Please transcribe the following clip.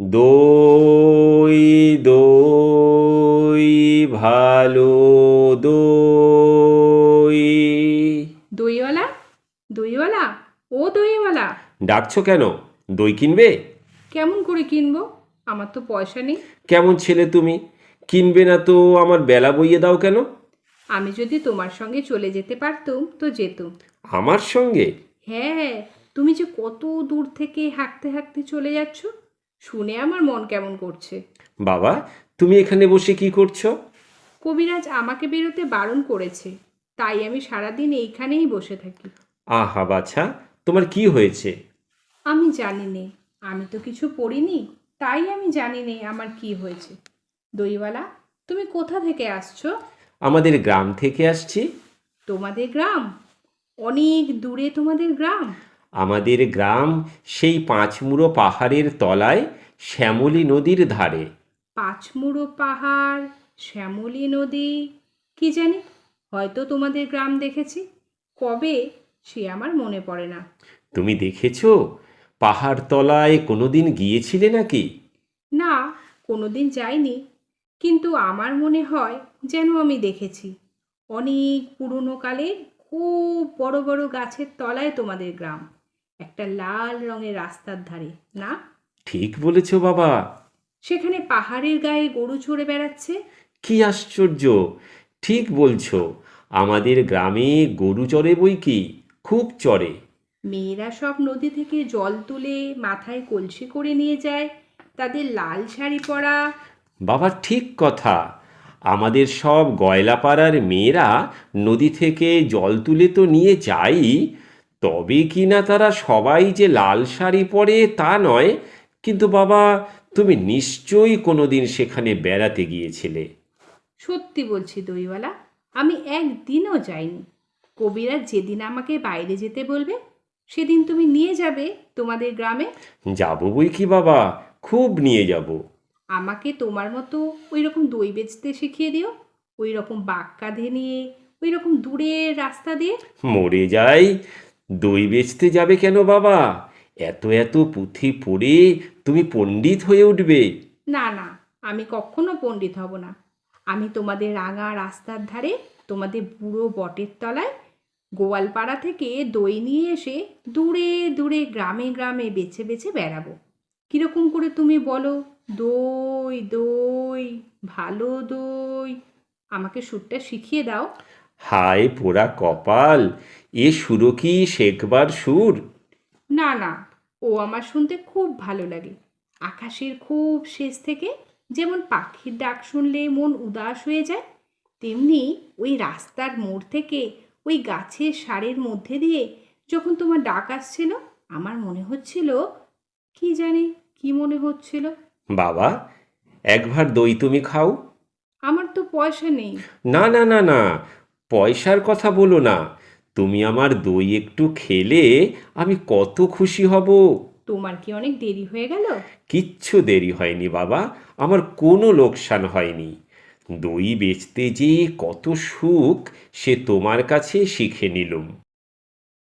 দই দই ভালো দই। দইওয়ালা? দইওয়ালা? ও দইওয়ালা। ডাকছো কেন? দই কিনবে? কেমন করে কিনবো? আমার তো পয়সা নেই। কেমন ছেলে তুমি? কিনবে না তো আমার বেলা বইয়ে দাও কেন? আমি যদি তোমার সঙ্গে চলে যেতে পারতুম তো যেতুম। আমার সঙ্গে? হ্যাঁ তুমি যে কত দূর থেকে হাঁটতে হাঁটতে চলে যাচ্ছ? শুনে আমার মন কেমন করছে। বাবা তুমি এখানে বসে কি করছ? কবিরাজ আমাকে বেরোতে বারণ করেছে তাই আমি সারাদিন এইখানেই বসে থাকি। আহা বাছা তোমার কি হয়েছে? আমি জানি নে আমি তো কিছু পড়িনি তাই আমি জানি নে আমার কি হয়েছে। দইওয়ালা তুমি কোথা থেকে আসছো? আমাদের গ্রাম থেকে আসছি। তোমাদের গ্রাম? অনেক দূরে তোমাদের গ্রাম? আমাদের গ্রাম সেই পাঁচমুড়ো পাহাড়ের তলায় শ্যামলী নদীর ধারে। পাঁচমুড়ো পাহাড় শ্যামলী নদী কি জানি? হয়তো তোমাদের গ্রাম দেখেছি। কবে? সে আমার মনে পড়ে না। তুমি দেখেছ? পাহাড় তলায় কোনোদিন গিয়েছিলে নাকি? না কোনোদিন যাইনি। কিন্তু আমার মনে হয় যেন আমি দেখেছি। অনেক পুরনো কালের খুব বড় বড় গাছের তলায় তোমাদের গ্রাম। একটা লাল রঙের রাস্তার ধারে না? ঠিক বলেছ বাবা। সেখানে পাহাড়ের গায়ে গরু চড়ে বেড়াচ্ছে। কি আশ্চর্য! ঠিক বলছো আমাদের গ্রামে গরু চড়ে বই কি? খুব চড়ে। মেয়েরা সব নদী থেকে জল তুলে মাথায় কলসি করে নিয়ে যায়। তাদের লাল শাড়ি পরা। বাবা ঠিক কথা। আমাদের সব গয়লাপাড়ার মেয়েরা নদী থেকে জল তুলে তো নিয়ে যাই তবে কি না তারা সবাই যে লাল শাড়ি পরে তা নয় কিন্তু বাবা তুমি নিশ্চয়ই কোনোদিন সেখানে বেড়াতে গিয়েছিলে। সত্যি বলছি দইওয়ালা আমি একদিনও যাইনি। কবিরা যেদিন আমাকে বাইরে যেতে বলবে সেদিন তুমি নিয়ে যাবে তোমাদের গ্রামে? যাব বই কি বাবা খুব নিয়ে যাব। আমাকে তোমার মতো ওই রকম দই বেচতে শিখিয়ে দিও ওই রকম বাঁক কাঁধে নিয়ে ওই রকম দূরের রাস্তা দিয়ে। মরে যাই দই বেচতে যাবে কেন বাবা? এত এত পুঁথি পড়ে তুমি পণ্ডিত হয়ে উঠবে। না না, আমি কখনো পণ্ডিত হব না। আমি তোমাদের রাঙা রাস্তার ধারে তোমাদের বুড়ো বটের তলায় গোয়ালপাড়া থেকে দই নিয়ে এসে দূরে দূরে, গ্রামে গ্রামে বেছে বেছে বেড়াবো। কীরকম করে তুমি বলো? দই দই, ভালো দই। আমাকে সুরটা শিখিয়ে দাও। হায় পোড়া কপাল এ সুরো কি শেখবার সুর? না না ও আমার শুনতে খুব ভালো লাগে। আকাশের খুব শেষ থেকে যেমন পাখির ডাক শুনলে মন উদাস হয়ে যায় তেমনি ওই রাস্তার মোড় থেকে ওই গাছের সারের মধ্যে দিয়ে যখন তোমার ডাক আসছিল আমার মনে হচ্ছিল কি জানি কি মনে হচ্ছিল? বাবা একবার দই তুমি খাও। আমার তো পয়সা নেই। না না না না পয়সার কথা বলো না। তুমি আমার দই একটু খেলে আমি কত খুশি হব। তোমার কি অনেক দেরি হয়ে গেল? কিচ্ছু দেরি হয়নি বাবা আমার কোনো লোকসান হয়নি। দই বেচতে যে কত সুখ সে তোমার কাছে শিখে নিলুম।